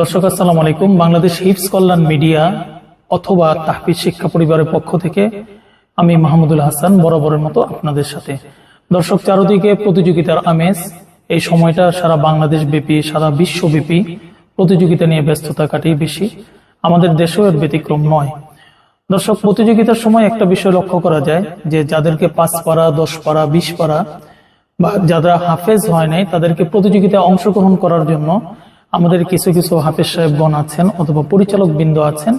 দর্শক, আসসালাম আলাইকুম। বাংলাদেশ হিপস কল্যাণ মিডিয়া অথবা তাহফিজ শিক্ষা পরিবারের পক্ষ থেকে আমি মাহমুদুল হাসান বরাবরের মতো আপনাদের সাথে। দর্শক, চারদিকে প্রতিযোগিতার আমেজ। এই সময়টা সারা বাংলাদেশ ব্যাপী, সারা বিশ্বব্যাপী প্রতিযোগিতা নিয়ে ব্যস্ততা কাটিয়ে বেশি। আমাদের দেশেও এর ব্যতিক্রম নয়। দর্শক, প্রতিযোগিতার সময় একটা বিষয় লক্ষ্য করা যায় যে যাদেরকে পাঁচ পারা, দশ পারা, বিশ পারা বা যারা হাফেজ হয় নাই, তাদেরকে প্রতিযোগিতায় অংশগ্রহণ করার জন্য আমাদের কিছু কিছু হাফেজ সাহেবগণ আছেন অথবা পরিচালক বৃন্দ আছেন,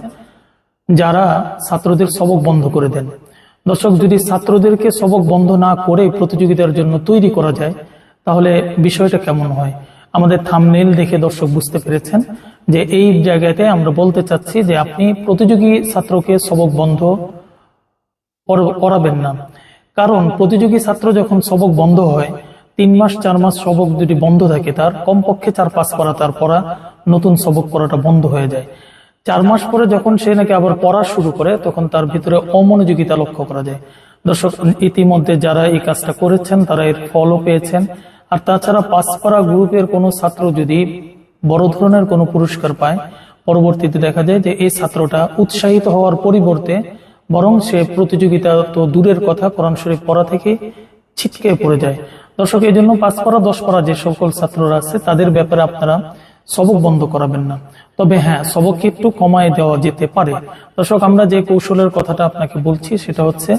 যারা ছাত্রদের সবক বন্ধ করে দেন। দর্শক, যদি ছাত্রদেরকে সবক বন্ধ না করে প্রতিযোগিতার জন্য তৈরি করা যায়, তাহলে বিষয়টা কেমন হয়? আমাদের থামনেল দেখে দর্শক বুঝতে পেরেছেন যে এই জায়গাতে আমরা বলতে চাচ্ছি যে আপনি প্রতিযোগী ছাত্রকে সবক বন্ধ কর- করাবেন না। কারণ প্রতিযোগী ছাত্র যখন সবক বন্ধ হয় তিন মাস, চার মাস সবক যদি বন্ধ থাকে, তার কমপক্ষে চার পাঁচ পড়া তার পড়া, নতুন সবক পড়াটা বন্ধ হয়ে যায়। চার মাস পরে যখন সে নাকি আবার পড়া শুরু করে, তখন তার ভিতরে অমনোযোগিতা লক্ষ্য করা যায়। দর্শক, ইতিমধ্যে যারা এই কাজটা করেছেন, তারা এর ফলও পেয়েছেন। আর তাছাড়া পাঁচপাড়া গ্রুপের কোনো ছাত্র যদি বড় ধরনের কোনো পুরস্কার পায়, পরবর্তীতে দেখা যায় যে এই ছাত্রটা উৎসাহিত হওয়ার পরিবর্তে বরং সে প্রতিযোগিতা তো দূরের কথা, কোরআন শরীফ পড়া থেকে ছিটকে পড়ে যায়। দর্শক, এই জন্য পাঁচ পারা, দশ পারা যে সকল ছাত্ররা আছে, তাদের ব্যাপারে আপনারা সবক বন্ধ করাবেন না। তবে হ্যাঁ সবককে একটু কমায় দেওয়া যেতে পারে। দর্শক, আমরা যে কৌশলের কথাটা আপনাকে বলছি, সেটা হচ্ছে,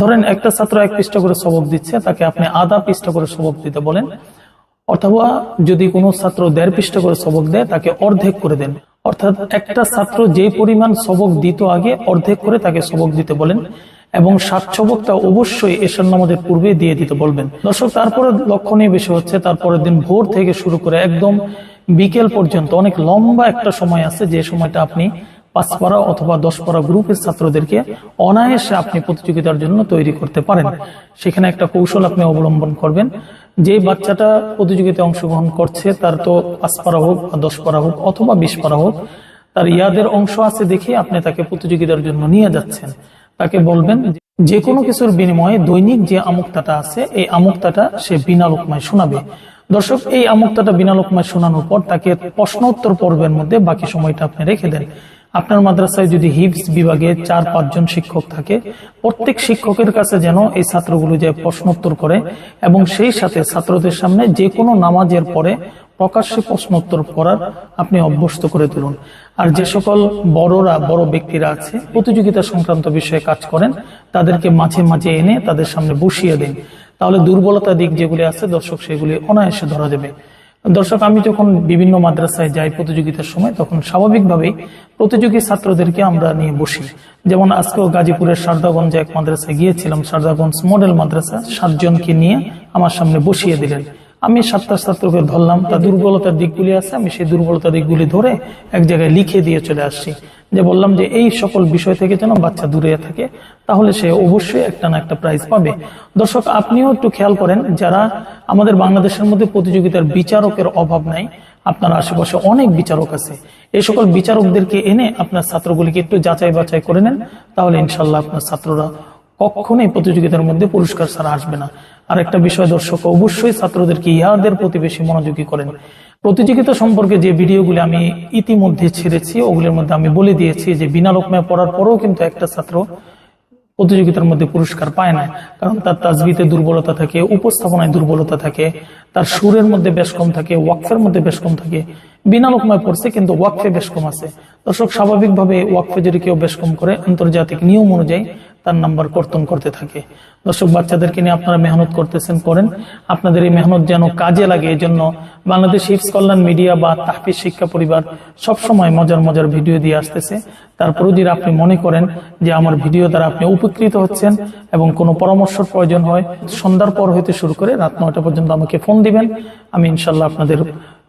ধরেন একটা ছাত্র এক পৃষ্ঠা করে সবক দিচ্ছে, তাকে আপনি আধা পৃষ্ঠা করে সবক দিতে বলেন, অথবা যদি কোনো ছাত্র দেড় পৃষ্ঠা করে সবক দেয়, তাকে অর্ধেক করে দেন। অর্থাৎ একটা ছাত্র যে পরিমাণ সবক দিত আগে, অর্ধেক করে তাকে সবক দিতে বলেন। এবং সাত সবকটা অবশ্যই এশার নামাজের পূর্বে দিয়ে দিতে বলবেন। দর্শক, তারপরে লক্ষণীয় বিষয় হচ্ছে, তারপরের দিন ভোর থেকে শুরু করে একদম বিকেল পর্যন্ত অনেক লম্বা একটা সময় আছে যে সময়টা আপনি পাঁচ পারা অথবা দশ পারা গ্রুপের ছাত্রদেরকে অনায়াসে আপনি প্রতিযোগিতার জন্য তৈরি করতে পারেন। সেখানে একটা কৌশল আপনি অবলম্বন করবেন। যে বাচ্চাটা প্রতিযোগিতায় অংশগ্রহণ করছে, তার তো পাঁচ পারা হোক বা দশ পারা হোক অথবা বিশ পারা হোক, তার ইয়াদের অংশ আছে দেখে আপনি তাকে প্রতিযোগিতার জন্য নিয়ে যাচ্ছেন। তাকে বলবেন যে কোনো কিছুর বিনিময়ে দৈনিক যে আমুক্তাটা আছে, এই আমুক্তাটা সে বিনা শোনাবে। দর্শক, এই আমুক্তাটা বিনা লোকমায় শোনানোর পর তাকে প্রশ্ন উত্তর পর্বের মধ্যে বাকি সময়টা আপনি রেখে দেন। আপনার মাদ্রাসায় যদি হিপস বিভাগে চার, পাঁচজন শিক্ষক থাকে, প্রত্যেক শিক্ষকের কাছে যেন এই ছাত্রগুলো যে প্রশ্নোত্তর করে এবং সেই সাথে ছাত্রদের সামনে যে কোনো নামাজের পরে প্রকাশ্যে প্রশ্নোত্তর করার আপনি অভ্যস্ত করে তুলুন। আর যে সকল বড়রা, বড় ব্যক্তিরা আছে, প্রতিযোগিতা সংক্রান্ত বিষয়ে কাজ করেন, তাদেরকে মাঝে মাঝে এনে তাদের সামনে বসিয়ে দিন। তাহলে দুর্বলতা দিক যেগুলি আছে, দর্শক, সেগুলি অনায়াসে ধরা যাবে দর্শক, আমি যখন বিভিন্ন মাদ্রাসায় যাই প্রতিযোগিতার সময়, তখন স্বাভাবিকভাবেই প্রতিযোগী ছাত্রদেরকে আমরা নিয়ে বসি। যেমন আজকেও গাজীপুরের সারদাগঞ্জে এক মাদ্রাসায় গিয়েছিলাম, সারদাগঞ্জ মডেল মাদ্রাসা, সাতজনকে নিয়ে আমার সামনে বসিয়ে দিলেন। আমি সাতটা ছাত্রকে ধরলাম তার দুর্বলতার দিকগুলি আছে, আমি সেই দুর্বলতার দিকগুলি ধরে এক জায়গায় লিখে দিয়ে চলে আসছি। যে বললাম যে এই সকল বিষয় থেকে যেন বাচ্চা দূরে থাকে, তাহলে সে অবশ্যই একটা না একটা প্রাইজ পাবে। দর্শক, আপনিও একটু খেয়াল করেন, যারা আমাদের বাংলাদেশের মধ্যে প্রতিযোগিতার বিচারকের অভাব নাই, আপনার আশেপাশে অনেক বিচারক আছে। এই সকল বিচারকদেরকে এনে আপনার ছাত্রগুলিকে একটু যাচাই বাছাই করে নেন, তাহলে ইনশাল্লাহ আপনার ছাত্ররা কখনোই প্রতিযোগিতার মধ্যে পুরস্কার ছাড়া আসবে না। আর একটা বিষয়, দর্শক, অবশ্যই ছাত্রদেরকে ইহাদের প্রতি বেশি মনোযোগী করেন। প্রতিযোগিতা সম্পর্কে যে ভিডিওগুলি আমি ইতিমধ্যে ছেড়েছি, ওগুলোর মধ্যে আমি বলে দিয়েছি যে বিনা লোকমায় পড়ার পরেও কিন্তু একটা ছাত্র প্রতিযোগিতার মধ্যে পুরস্কার পায় না। কারণ তার তাজবিতে দুর্বলতা থাকে, উপস্থাপনায় দুর্বলতা থাকে, তার সুরের মধ্যে বেশ কম থাকে, ওয়াকফের মধ্যে বেশ কম থাকে। বিনা লোকমায় পড়ছে কিন্তু ওয়াকফে বেশ কম আছে। দর্শক, স্বাভাবিকভাবে ওয়াকফে যদি কেউ বেশ কম করে, আন্তর্জাতিক নিয়ম অনুযায়ী তার নাম্বার কর্তন করতে থাকে। দর্শক, বাচ্চাদেরকে নিয়ে আপনারা মেহনত করতেছেন, করেন। আপনাদের এই মেহনত যেন কাজে লাগে এই জন্য বাংলাদেশ হিপস কল্যাণ মিডিয়া বা তাহফিজ শিক্ষা পরিবার সবসময় মজার মজার ভিডিও দিয়ে আসতেছে। তারপরেও যদি আপনি মনে করেন যে আমার ভিডিও দ্বারা আপনি উপকৃত হচ্ছেন এবং কোনো পরামর্শের প্রয়োজন হয়, সন্ধ্যার পর হইতে শুরু করে রাত নয়টা পর্যন্ত আমাকে ফোন দিবেন। আমি ইনশাল্লাহ আপনাদের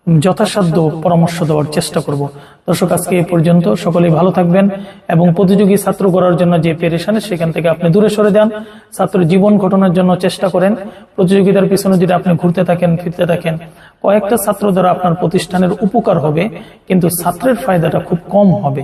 যথাসাধ্য পরামর্শ দেওয়ার চেষ্টা করব। দর্শক, আজকে এ পর্যন্ত সকলেই ভালো থাকবেন এবং প্রতিযোগী ছাত্র গড়ার জন্য যে পেরেশানে, সেখান থেকে আপনি দূরে সরে যান। ছাত্র জীবন ঘটনার জন্য চেষ্টা করেন। প্রতিযোগিতার পিছনে যদি আপনি ঘুরতে থাকেন, ফিরতে থাকেন, কয়েকটা ছাত্র দ্বারা আপনার প্রতিষ্ঠানের উপকার হবে, কিন্তু ছাত্রের ফায়দাটা খুব কম হবে।